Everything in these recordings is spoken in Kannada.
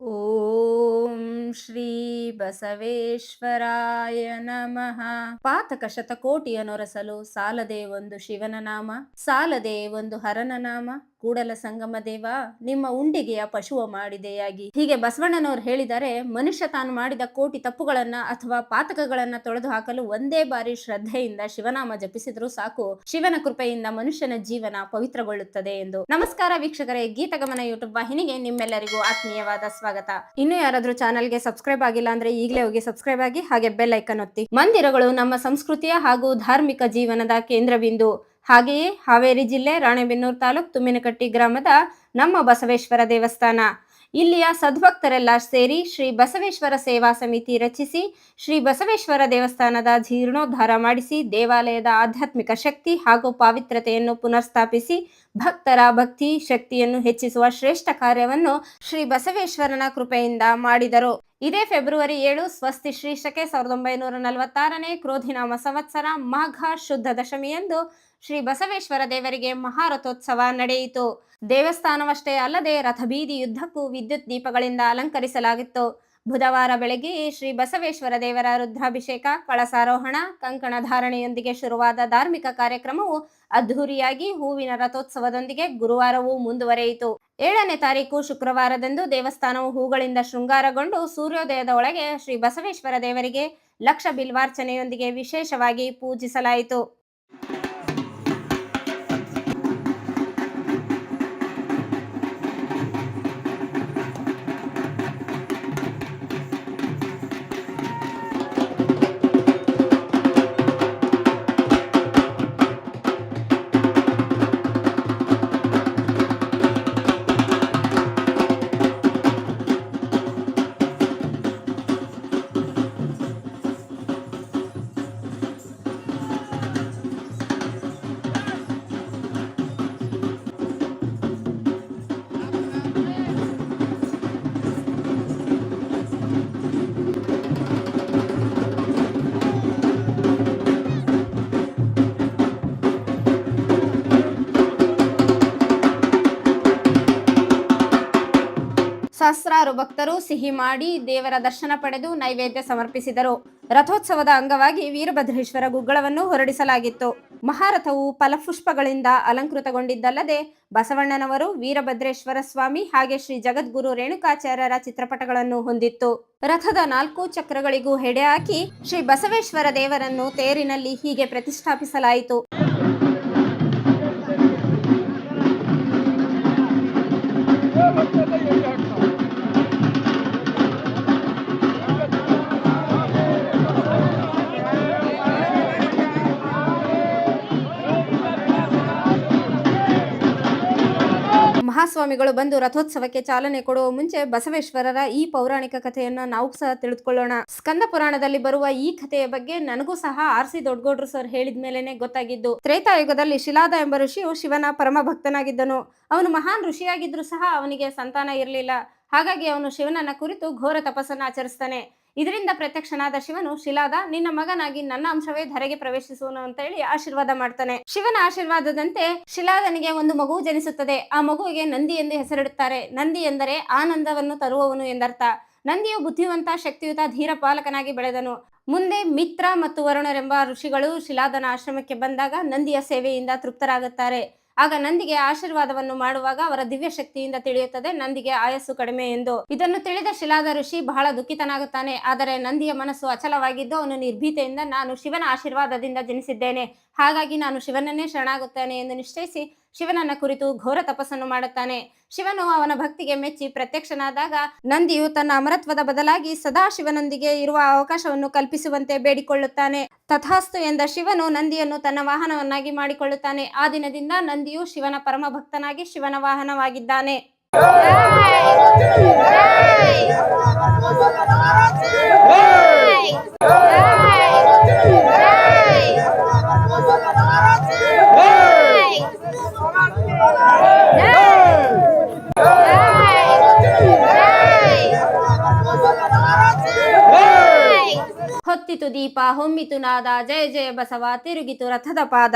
ಓಂ ಶ್ರೀ ಬಸವೇಶ್ವರಾಯ ನಮಃ ಪಾತಕ ಶತಕೋಟಿಯ ನೊರಸಲು ಸಾಲದೆ ಒಂದು ಶಿವನ ನಾಮ ಸಾಲದೆ ಒಂದು ಹರನ ನಾಮ ಕೂಡಲ ಸಂಗಮ ದೇವ, ನಿಮ್ಮ ಉಂಡಿಗೆಯ ಪಶುವ ಮಾಡಿದೆಯಾಗಿ. ಹೀಗೆ ಬಸವಣ್ಣನವರು ಹೇಳಿದರೆ, ಮನುಷ್ಯ ತಾನು ಮಾಡಿದ ಕೋಟಿ ತಪ್ಪುಗಳನ್ನ ಅಥವಾ ಪಾತಕಗಳನ್ನ ತೊಳೆದು ಹಾಕಲು ಒಂದೇ ಬಾರಿ ಶ್ರದ್ಧೆಯಿಂದ ಶಿವನಾಮ ಜಪಿಸಿದ್ರು ಸಾಕು. ಶಿವನ ಕೃಪೆಯಿಂದ ಮನುಷ್ಯನ ಜೀವನ ಪವಿತ್ರಗೊಳ್ಳುತ್ತದೆ ಎಂದು. ನಮಸ್ಕಾರ ವೀಕ್ಷಕರೇ, ಗೀತಗಮನ ಯೂಟ್ಯೂಬ್ ವಾಹಿನಿಗೆ ನಿಮ್ಮೆಲ್ಲರಿಗೂ ಆತ್ಮೀಯವಾದ ಸ್ವಾಗತ. ಇನ್ನು ಯಾರಾದ್ರೂ ಚಾನಲ್ಗೆ ಸಬ್ಸ್ಕ್ರೈಬ್ ಆಗಿಲ್ಲ ಅಂದ್ರೆ ಈಗಲೇ ಹೋಗಿ ಸಬ್ಸ್ಕ್ರೈಬ್ ಆಗಿ ಹಾಗೆ ಬೆಲ್ ಐಕನ್ ಒತ್ತಿ. ಮಂದಿರಗಳು ನಮ್ಮ ಸಂಸ್ಕೃತಿಯ ಹಾಗೂ ಧಾರ್ಮಿಕ ಜೀವನದ ಕೇಂದ್ರಬಿಂದು. ಹಾಗೆಯೇ ಹಾವೇರಿ ಜಿಲ್ಲೆ ರಾಣೆಬೆನ್ನೂರು ತಾಲೂಕು ತುಮ್ಮಿನಕಟ್ಟಿ ಗ್ರಾಮದ ನಮ್ಮ ಬಸವೇಶ್ವರ ದೇವಸ್ಥಾನ. ಇಲ್ಲಿಯ ಸದ್ಭಕ್ತರೆಲ್ಲ ಸೇರಿ ಶ್ರೀ ಬಸವೇಶ್ವರ ಸೇವಾ ಸಮಿತಿ ರಚಿಸಿ, ಶ್ರೀ ಬಸವೇಶ್ವರ ದೇವಸ್ಥಾನದ ಜೀರ್ಣೋದ್ಧಾರ ಮಾಡಿಸಿ, ದೇವಾಲಯದ ಆಧ್ಯಾತ್ಮಿಕ ಶಕ್ತಿ ಹಾಗೂ ಪಾವಿತ್ರತೆಯನ್ನು ಪುನರ್ಸ್ಥಾಪಿಸಿ, ಭಕ್ತರ ಭಕ್ತಿ ಶಕ್ತಿಯನ್ನು ಹೆಚ್ಚಿಸುವ ಶ್ರೇಷ್ಠ ಕಾರ್ಯವನ್ನು ಶ್ರೀ ಬಸವೇಶ್ವರನ ಕೃಪೆಯಿಂದ ಮಾಡಿದರು. ಇದೇ ಫೆಬ್ರವರಿ ಏಳು, ಸ್ವಸ್ತಿ ಶ್ರೀ ಶಕೆ ಸಾವಿರದ ಒಂಬೈನೂರ ನಲವತ್ತಾರನೇ ಕ್ರೋಧಿನಾಮ ಸಂವತ್ಸರ, ಮಾಘ ಶುದ್ಧ ದಶಮಿಯಂದು ಶ್ರೀ ಬಸವೇಶ್ವರ ದೇವರಿಗೆ ಮಹಾರಥೋತ್ಸವ ನಡೆಯಿತು. ದೇವಸ್ಥಾನವಷ್ಟೇ ಅಲ್ಲದೆ ರಥಬೀದಿ ಯುದ್ಧಕ್ಕೂ ವಿದ್ಯುತ್ ದೀಪಗಳಿಂದ ಅಲಂಕರಿಸಲಾಗಿತ್ತು. ಬುಧವಾರ ಬೆಳಗ್ಗೆ ಶ್ರೀ ಬಸವೇಶ್ವರ ದೇವರ ರುದ್ರಾಭಿಷೇಕ, ಕಳಸಾರೋಹಣ, ಕಂಕಣ ಧಾರಣೆಯೊಂದಿಗೆ ಶುರುವಾದ ಧಾರ್ಮಿಕ ಕಾರ್ಯಕ್ರಮವು ಅದ್ಧೂರಿಯಾಗಿ ಹೂವಿನ ರಥೋತ್ಸವದೊಂದಿಗೆ ಗುರುವಾರವೂ ಮುಂದುವರೆಯಿತು. ಏಳನೇ ತಾರೀಕು ಶುಕ್ರವಾರದಂದು ದೇವಸ್ಥಾನವು ಹೂಗಳಿಂದ ಶೃಂಗಾರಗೊಂಡು ಸೂರ್ಯೋದಯದ ಒಳಗೆ ಶ್ರೀ ಬಸವೇಶ್ವರ ದೇವರಿಗೆ ಲಕ್ಷ ಬಿಲ್ವಾರ್ಚನೆಯೊಂದಿಗೆ ವಿಶೇಷವಾಗಿ ಪೂಜಿಸಲಾಯಿತು. ಸಹಸ್ರಾರು ಭಕ್ತರು ಸಿಹಿ ಮಾಡಿ ದೇವರ ದರ್ಶನ ಪಡೆದು ನೈವೇದ್ಯ ಸಮರ್ಪಿಸಿದರು. ರಥೋತ್ಸವದ ಅಂಗವಾಗಿ ವೀರಭದ್ರೇಶ್ವರ ಗುಗ್ಗಳವನ್ನು ಹೊರಡಿಸಲಾಗಿತ್ತು. ಮಹಾರಥವು ಫಲಪುಷ್ಪಗಳಿಂದ ಅಲಂಕೃತಗೊಂಡಿದ್ದಲ್ಲದೆ ಬಸವಣ್ಣನವರು, ವೀರಭದ್ರೇಶ್ವರ ಸ್ವಾಮಿ ಹಾಗೆ ಶ್ರೀ ಜಗದ್ಗುರು ರೇಣುಕಾಚಾರ್ಯರ ಚಿತ್ರಪಟಗಳನ್ನು ಹೊಂದಿತ್ತು. ರಥದ ನಾಲ್ಕು ಚಕ್ರಗಳಿಗೂ ಹೆಡೆ ಹಾಕಿ ಶ್ರೀ ಬಸವೇಶ್ವರ ದೇವರನ್ನು ತೇರಿನಲ್ಲಿ ಹೀಗೆ ಪ್ರತಿಷ್ಠಾಪಿಸಲಾಯಿತು. ಮಹಾಸ್ವಾಮಿಗಳು ಬಂದು ರಥೋತ್ಸವಕ್ಕೆ ಚಾಲನೆ ಕೊಡುವ ಮುಂಚೆ ಬಸವೇಶ್ವರರ ಈ ಪೌರಾಣಿಕ ಕಥೆಯನ್ನ ನಾವು ಸಹ ತಿಳಿದುಕೊಳ್ಳೋಣ. ಸ್ಕಂದ ಪುರಾಣದಲ್ಲಿ ಬರುವ ಈ ಕಥೆಯ ಬಗ್ಗೆ ನನಗೂ ಸಹ ಆರ್ ಸಿ ದೊಡ್ಡಗೌಡ್ರು ಸರ್ ಹೇಳಿದ ಮೇಲೆನೆ ಗೊತ್ತಾಗಿದ್ದು, ತ್ರೇತಾಯುಗದಲ್ಲಿ ಶಿಲಾದ ಎಂಬ ಋಷಿಯು ಶಿವನ ಪರಮ ಭಕ್ತನಾಗಿದ್ದನು. ಅವನು ಮಹಾನ್ ಋಷಿಯಾಗಿದ್ರು ಸಹ ಅವನಿಗೆ ಸಂತಾನ ಇರಲಿಲ್ಲ. ಹಾಗಾಗಿ ಅವನು ಶಿವನನ್ನ ಕುರಿತು ಘೋರ ತಪಸ್ಸನ್ನು ಆಚರಿಸ್ತಾನೆ. ಇದರಿಂದ ಪ್ರತ್ಯಕ್ಷನಾದ ಶಿವನು, ಶಿಲಾದ, ನಿನ್ನ ಮಗನಾಗಿ ನನ್ನ ಅಂಶವೇ ಧರೆಗೆ ಪ್ರವೇಶಿಸುವನು ಅಂತ ಹೇಳಿ ಆಶೀರ್ವಾದ ಮಾಡ್ತಾನೆ. ಶಿವನ ಆಶೀರ್ವಾದದಂತೆ ಶಿಲಾದನಿಗೆ ಒಂದು ಮಗು ಜನಿಸುತ್ತದೆ. ಆ ಮಗುವಿಗೆ ನಂದಿ ಎಂದು ಹೆಸರಿಡುತ್ತಾರೆ. ನಂದಿ ಎಂದರೆ ಆನಂದವನ್ನು ತರುವವನು ಎಂದರ್ಥ. ನಂದಿಯು ಬುದ್ಧಿವಂತ, ಶಕ್ತಿಯುತ, ಧೀರ ಪಾಲಕನಾಗಿ ಬೆಳೆದನು. ಮುಂದೆ ಮಿತ್ರ ಮತ್ತು ವರುಣರೆಂಬ ಋಷಿಗಳು ಶಿಲಾದನ ಆಶ್ರಮಕ್ಕೆ ಬಂದಾಗ ನಂದಿಯ ಸೇವೆಯಿಂದ ತೃಪ್ತರಾಗುತ್ತಾರೆ. ಆಗ ನಂದಿಗೆ ಆಶೀರ್ವಾದವನ್ನು ಮಾಡುವಾಗ ಅವರ ದಿವ್ಯ ಶಕ್ತಿಯಿಂದ ತಿಳಿಯುತ್ತದೆ. ನಂದಿಗೆ ಆಯಸ್ಸು ಕಡಿಮೆ ಎಂದು. ಇದನ್ನು ತಿಳಿದ ಶಿಲಾದ ಋಷಿ ಬಹಳ ದುಃಖಿತನಾಗುತ್ತಾನೆ. ಆದರೆ ನಂದಿಯ ಮನಸ್ಸು ಅಚಲವಾಗಿದ್ದು ಅವನು ನಿರ್ಭೀತೆಯಿಂದ ನಾನು ಶಿವನ ಆಶೀರ್ವಾದದಿಂದ ಜನಿಸಿದ್ದೇನೆ. ಹಾಗಾಗಿ ನಾನು ಶಿವನನ್ನೇ ಶರಣಾಗುತ್ತೇನೆ ಎಂದು ನಿಶ್ಚಯಿಸಿ ಶಿವನನ್ನ ಕುರಿತು ಘೋರ ತಪಸ್ಸನ್ನು ಮಾಡುತ್ತಾನೆ. ಶಿವನು ಅವನ ಭಕ್ತಿಗೆ ಮೆಚ್ಚಿ ಪ್ರತ್ಯಕ್ಷನಾದಾಗ ನಂದಿಯು ತನ್ನ ಅಮರತ್ವದ ಬದಲಾಗಿ ಸದಾ ಶಿವನೊಂದಿಗೆ ಇರುವ ಅವಕಾಶವನ್ನು ಕಲ್ಪಿಸುವಂತೆ ಬೇಡಿಕೊಳ್ಳುತ್ತಾನೆ. ತಥಾಸ್ತು ಎಂದ ಶಿವನು ನಂದಿಯನ್ನು ತನ್ನ ವಾಹನವನ್ನಾಗಿ ಮಾಡಿಕೊಳ್ಳುತ್ತಾನೆ. ಆ ದಿನದಿಂದ ನಂದಿಯು ಶಿವನ ಪರಮ ಭಕ್ತನಾಗಿ ಶಿವನ ವಾಹನವಾಗಿದ್ದಾನೆ. ದೀಪ ಹೊಮ್ಮಿತು ನಾದ ಜಯ ಜಯ ಬಸವ ತಿರುಗಿತು ರಥದ ಪಾದ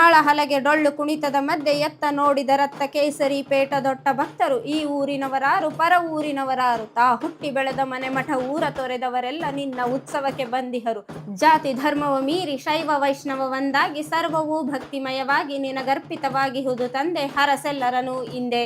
ಮಾಳ ಹಲಗೆ ಡೊಳ್ಳು ಕುಣಿತದ ಮಧ್ಯೆ ಎತ್ತ ನೋಡಿದ ರತ್ತ ಕೇಸರಿ ಪೇಟ ದೊಡ್ಡ ಭಕ್ತರು, ಈ ಊರಿನವರಾರು ಪರ ಊರಿನವರಾರು. ತಾ ಹುಟ್ಟಿ ಬೆಳೆದ ಮನೆ ಮಠ ಊರ ತೊರೆದವರೆಲ್ಲ ನಿನ್ನ ಉತ್ಸವಕ್ಕೆ ಬಂದಿಹರು. ಜಾತಿ ಧರ್ಮವ ಮೀರಿ ಶೈವ ವೈಷ್ಣವ ಒಂದಾಗಿ, ಸರ್ವವೂ ಭಕ್ತಿಮಯವಾಗಿ ನಿನಗರ್ಪಿತವಾಗಿ ಹುದು ತಂದೆ, ಹರಸೆಲ್ಲರನು ಹಿಂದೆ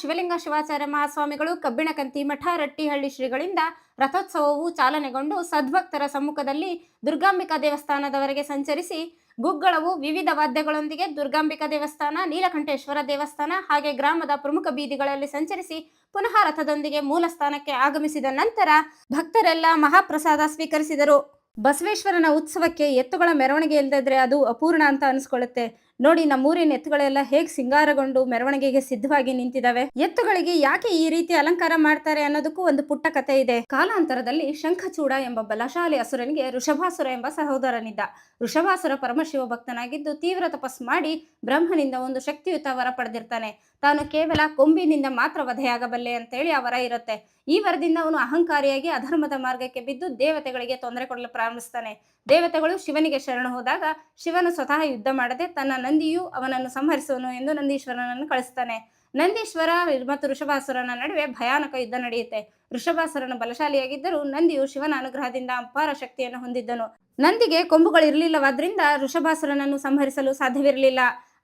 ಶಿವಲಿಂಗ ಶಿವಾಚಾರ್ಯ ಮಹಾಸ್ವಾಮಿಗಳು ಕಬ್ಬಿಣಕಂತಿ ಮಠ ರಟ್ಟಿಹಳ್ಳಿ ಶ್ರೀಗಳಿಂದ ರಥೋತ್ಸವವು ಚಾಲನೆಗೊಂಡು ಸದ್ಭಕ್ತರ ಸಮ್ಮುಖದಲ್ಲಿ ದುರ್ಗಾಂಬಿಕಾ ದೇವಸ್ಥಾನದವರೆಗೆ ಸಂಚರಿಸಿ ಗುಗ್ಗಳವು ವಿವಿಧ ವಾದ್ಯಗಳೊಂದಿಗೆ ದುರ್ಗಾಂಬಿಕಾ ದೇವಸ್ಥಾನ, ನೀಲಕಂಠೇಶ್ವರ ದೇವಸ್ಥಾನ ಹಾಗೆ ಗ್ರಾಮದ ಪ್ರಮುಖ ಬೀದಿಗಳಲ್ಲಿ ಸಂಚರಿಸಿ ಪುನಃ ರಥದೊಂದಿಗೆ ಮೂಲ ಸ್ಥಾನಕ್ಕೆ ಆಗಮಿಸಿದ ನಂತರ ಭಕ್ತರೆಲ್ಲ ಮಹಾಪ್ರಸಾದ ಸ್ವೀಕರಿಸಿದರು. ಬಸವೇಶ್ವರನ ಉತ್ಸವಕ್ಕೆ ಎತ್ತುಗಳ ಮೆರವಣಿಗೆ ಇಲ್ಲದಿದ್ರೆ ಅದು ಅಪೂರ್ಣ ಅಂತ ಅನಿಸ್ಕೊಳ್ಳುತ್ತೆ. ನೋಡಿ, ನಮ್ಮೂರಿನ ಎತ್ತುಗಳೆಲ್ಲ ಹೇಗೆ ಸಿಂಗಾರಗೊಂಡು ಮೆರವಣಿಗೆಗೆ ಸಿದ್ಧವಾಗಿ ನಿಂತಿದ್ದಾವೆ ಎತ್ತುಗಳಿಗೆ ಯಾಕೆ ಈ ರೀತಿ ಅಲಂಕಾರ ಮಾಡ್ತಾರೆ ಅನ್ನೋದಕ್ಕೂ ಒಂದು ಪುಟ್ಟ ಕಥೆ ಇದೆ. ಕಾಲಾಂತರದಲ್ಲಿ ಶಂಖಚೂಡ ಎಂಬ ಬಲಶಾಲಿ ಅಸುರನಿಗೆ ಋಷಭಾಸುರ ಎಂಬ ಸಹೋದರನಿದ್ದ. ಋಷಭಾಸುರ ಪರಮಶಿವ ಭಕ್ತನಾಗಿದ್ದು ತೀವ್ರ ತಪಸ್ ಮಾಡಿ ಬ್ರಹ್ಮನಿಂದ ಒಂದು ಶಕ್ತಿಯುತ ವರ ಪಡೆದಿರ್ತಾನೆ. ತಾನು ಕೇವಲ ಕೊಂಬಿನಿಂದ ಮಾತ್ರ ವಧೆಯಾಗಬಲ್ಲೆ ಅಂತೇಳಿ ಆ ವರ ಇರುತ್ತೆ. ಈ ವರದಿಂದ ಅವನು ಅಹಂಕಾರಿಯಾಗಿ ಅಧರ್ಮದ ಮಾರ್ಗಕ್ಕೆ ಬಿದ್ದು ದೇವತೆಗಳಿಗೆ ತೊಂದರೆ ಕೊಡಲು ಪ್ರಾರಂಭಿಸ್ತಾನೆ. ದೇವತೆಗಳು ಶಿವನಿಗೆ ಶರಣ ಹೋದಾಗ ಶಿವನು ಸ್ವತಃ ಯುದ್ಧ ಮಾಡದೆ ತನ್ನ ನಂದಿಯು ಅವನನ್ನು ಸಂಹರಿಸುವನು ಎಂದು ನಂದೀಶ್ವರನನ್ನು ಕಳಿಸ್ತಾನೆ. ನಂದೀಶ್ವರ ಮತ್ತು ಋಷಭಾಸುರನ ನಡುವೆ ಭಯಾನಕ ಯುದ್ಧ ನಡೆಯುತ್ತೆ. ಋಷಭಾಸುರನು ಬಲಶಾಲಿಯಾಗಿದ್ದರೂ ನಂದಿಯು ಶಿವನ ಅನುಗ್ರಹದಿಂದ ಅಪಾರ ಶಕ್ತಿಯನ್ನು ಹೊಂದಿದ್ದನು. ನಂದಿಗೆ ಕೊಂಬುಗಳಿರಲಿಲ್ಲವಾದ್ರಿಂದ ಋಷಭಾಸುರನನ್ನು ಸಂಹರಿಸಲು ಸಾಧ್ಯವಿರಲಿಲ್ಲ.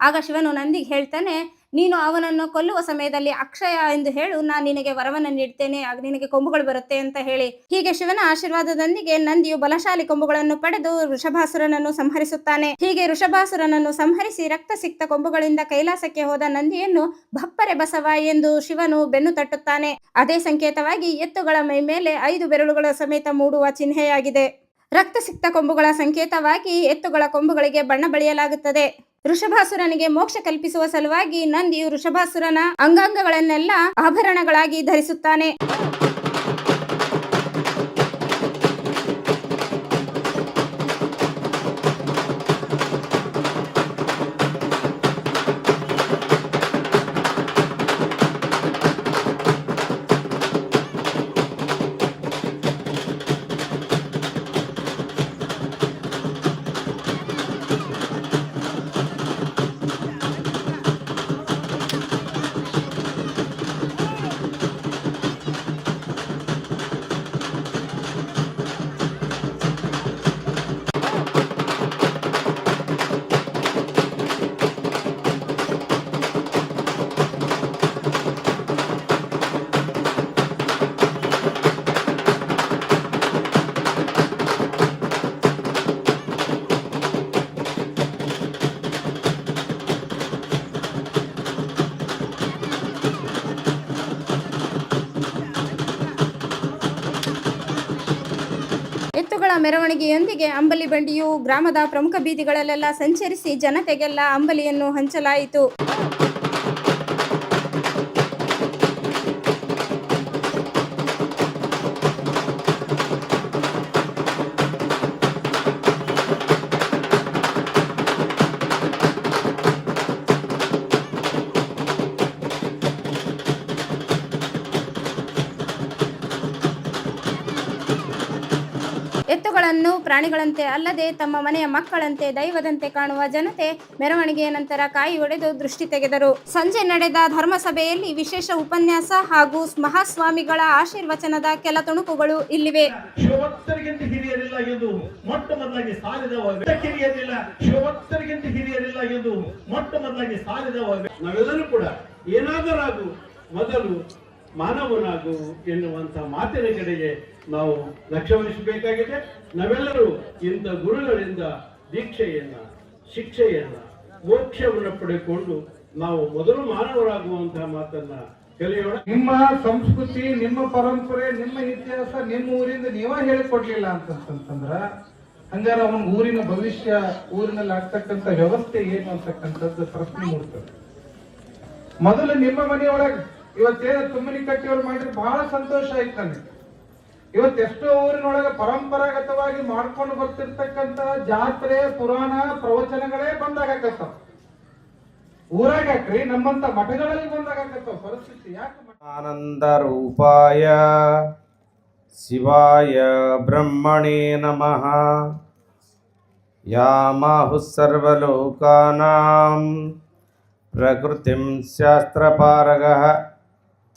ಆಗ ಶಿವನು ನಂದಿಗೆ ಹೇಳ್ತಾನೆ, ನೀನು ಅವನನ್ನು ಕೊಲ್ಲುವ ಸಮಯದಲ್ಲಿ ಅಕ್ಷಯ ಎಂದು ಹೇಳು, ನಾನು ನಿನಗೆ ವರವನ್ನು ನೀಡ್ತೇನೆ, ಆಗ ನಿನಗೆ ಕೊಂಬುಗಳು ಬರುತ್ತೆ ಅಂತ ಹೇಳಿ. ಹೀಗೆ ಶಿವನ ಆಶೀರ್ವಾದದೊಂದಿಗೆ ನಂದಿಯು ಬಲಶಾಲಿ ಕೊಂಬುಗಳನ್ನು ಪಡೆದು ಋಷಭಾಸುರನನ್ನು ಸಂಹರಿಸುತ್ತಾನೆ. ಹೀಗೆ ಋಷಭಾಸುರನನ್ನು ಸಂಹರಿಸಿ ರಕ್ತ ಸಿಕ್ತ ಕೊಂಬುಗಳಿಂದ ಕೈಲಾಸಕ್ಕೆ ಹೋದ ನಂದಿಯನ್ನು ಭಪ್ಪರೆ ಬಸವ ಎಂದು ಶಿವನು ಬೆನ್ನು ತಟ್ಟುತ್ತಾನೆ. ಅದೇ ಸಂಕೇತವಾಗಿ ಎತ್ತುಗಳ ಮೈ ಮೇಲೆ ಐದು ಬೆರಳುಗಳ ಸಮೇತ ಮೂಡುವ ಚಿಹ್ನೆಯಾಗಿದೆ. ರಕ್ತ ಸಿಕ್ತ ಕೊಂಬುಗಳ ಸಂಕೇತವಾಗಿ ಎತ್ತುಗಳ ಕೊಂಬುಗಳಿಗೆ ಬಣ್ಣ ಬಳಿಯಲಾಗುತ್ತದೆ. ಋಷಭಾಸುರನಿಗೆ ಮೋಕ್ಷ ಕಲ್ಪಿಸುವ ಸಲುವಾಗಿ ನಂದಿಯು ಋಷಭಾಸುರನ ಅಂಗಾಂಗಗಳನ್ನೆಲ್ಲ ಆಭರಣಗಳಾಗಿ ಧರಿಸುತ್ತಾನೆ. ಎತ್ತುಗಳ ಮೆರವಣಿಗೆಯೊಂದಿಗೆ ಅಂಬಲಿ ಬಂಡಿಯು ಗ್ರಾಮದ ಪ್ರಮುಖ ಬೀದಿಗಳಲ್ಲೆಲ್ಲ ಸಂಚರಿಸಿ ಜನತೆಗೆಲ್ಲ ಅಂಬಲಿಯನ್ನು ಹಂಚಲಾಯಿತು. ಎತ್ತುಗಳನ್ನು ಪ್ರಾಣಿಗಳಂತೆ ಅಲ್ಲದೆ ತಮ್ಮ ಮನೆಯ ಮಕ್ಕಳಂತೆ ದೈವದಂತೆ ಕಾಣುವ ಜನತೆ ಮೆರವಣಿಗೆಯ ನಂತರ ಕಾಯಿ ಒಡೆದು ದೃಷ್ಟಿ ತೆಗೆದರು. ಸಂಜೆ ನಡೆದ ಧರ್ಮಸಭೆಯಲ್ಲಿ ವಿಶೇಷ ಉಪನ್ಯಾಸ ಹಾಗೂ ಮಹಾಸ್ವಾಮಿಗಳ ಆಶೀರ್ವಚನದ ಕೆಲ ತುಣುಕುಗಳು ಇಲ್ಲಿವೆ. ಶಿವಭಕ್ತರಿಗಿಂತ ಹಿರಿಯರಿಲ್ಲ ಎಂದು ಮೊಟ್ಟ ಮೊದಲಾಗಿ ಸಾಲಿದ ಹಿರಿಯರಿಲ್ಲ. ಶಿವಭಕ್ತರಿಗಿಂತ ಹಿರಿಯರಿಲ್ಲ ಎಂದು ಮೊಟ್ಟ ಮೊದಲಾಗಿ ಸಾರಿದವ ನಾವೆಲ್ಲರೂ ಕೂಡ ಏನಾದರೂ ಮೊದಲು ಮಾನವನಾಗು ಎನ್ನುವಂತ ಮಾತಿನ ಕಡೆಗೆ ನಾವು ಲಕ್ಷ್ಯ ವಹಿಸಬೇಕಾಗಿದೆ ನಾವೆಲ್ಲರೂ ಇಂಥ ಗುರುಗಳಿಂದ ದೀಕ್ಷೆಯನ್ನ, ಶಿಕ್ಷೆಯನ್ನ, ಮೋಕ್ಷವನ್ನು ಪಡೆದುಕೊಂಡು ನಾವು ಮೊದಲು ಮಾನವರಾಗುವಂತಹ ಮಾತನ್ನ ಕಲಿಯೋಣ. ನಿಮ್ಮ ಸಂಸ್ಕೃತಿ, ನಿಮ್ಮ ಪರಂಪರೆ, ನಿಮ್ಮ ಇತಿಹಾಸ, ನಿಮ್ಮ ಊರಿಂದ ನೀವ ಹೇಳಿಕೊಡ್ಲಿಲ್ಲ ಅಂತಂತಂದ್ರ, ಹಂಗಾರ ಅವನ ಊರಿನ ಭವಿಷ್ಯ, ಊರಿನಲ್ಲಿ ಆಗ್ತಕ್ಕಂಥ ವ್ಯವಸ್ಥೆ ಏನು ಅಂತಕ್ಕಂಥದ್ದು ಪ್ರಶ್ನೆ ಮೂಡ್ತದೆ. ಮೊದಲು ನಿಮ್ಮ ಮನೆಯೊಳಗ ಇವತ್ತೇನು ತುಂಬನಿ ಕಟ್ಟಿಯವರು ಮಾಡಿದ್ರೆ ಬಹಳ ಸಂತೋಷ ಆಯ್ತು ನನಗೆ. ಇವತ್ತೆಷ್ಟೋ ಊರಿನೊಳಗೆ ಪರಂಪರಾಗತವಾಗಿ ಮಾಡ್ಕೊಂಡು ಬರ್ತಿರ್ತಕ್ಕಂತಹ ಜಾತ್ರೆ, ಪುರಾಣ, ಪ್ರವಚನಗಳೇ ಬಂದಾಗತ್ತವ ಊರಾಗ ಹಾಕ್ರಿ ನಮ್ಮಂತ ಮಠಗಳಲ್ಲಿ ಬಂದಾಗತ್ತವ ಪರಿಸ್ಥಿತಿ. ಯಾಕೆ ಆನಂದ ರೂಪಾಯ ಶಿವಾಯ ಬ್ರಹ್ಮಣೇ ನಮಃ. ಯಾಮಾಹುಸ್ಸರ್ವಲೋಕಾನಾಂ ಪ್ರಕೃತಿಂ ಶಾಸ್ತ್ರಪಾರಗಃ.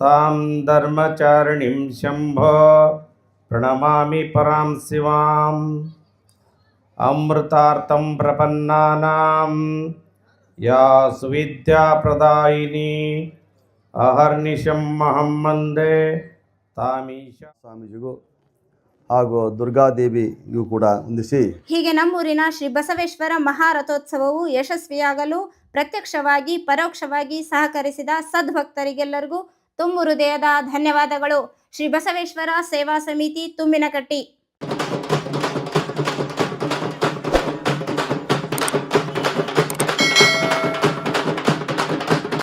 ತಾಂ ಧರ್ಮಚಾರಿಣಿಂ ಶಂಭೋ ಪ್ರಣಮಾಮಿ ಪರಾಂ ಶಿವಾಂ ಅಮೃತಾರ್ಥಂ ಪ್ರಪನ್ನಾನಾಂ ಯಾ ಸುವಿದ್ಯಾಪ್ರದಾಯಿನಿ ಅಹರ್ನಿಶಂ ಮಹಂ ಮಂದೆ ತಾಮೀಶ ಸ್ವಾಮೀಜಿಗೂ ಹಾಗೂ ದುರ್ಗಾದೇವಿಗೂ ಕೂಡ ಹೊಂದಿಸಿ ಹೀಗೆ ನಮ್ಮೂರಿನ ಶ್ರೀ ಬಸವೇಶ್ವರ ಮಹಾರಥೋತ್ಸವವು ಯಶಸ್ವಿಯಾಗಲು ಪ್ರತ್ಯಕ್ಷವಾಗಿ ಪರೋಕ್ಷವಾಗಿ ಸಹಕರಿಸಿದ ಸದ್ಭಕ್ತರಿಗೆಲ್ಲರಿಗೂ ತುಂಬು ಹೃದಯದ ಧನ್ಯವಾದಗಳು. ಶ್ರೀ ಬಸವೇಶ್ವರ ಸೇವಾ ಸಮಿತಿ ತುಂಬಿನಕಟ್ಟಿ.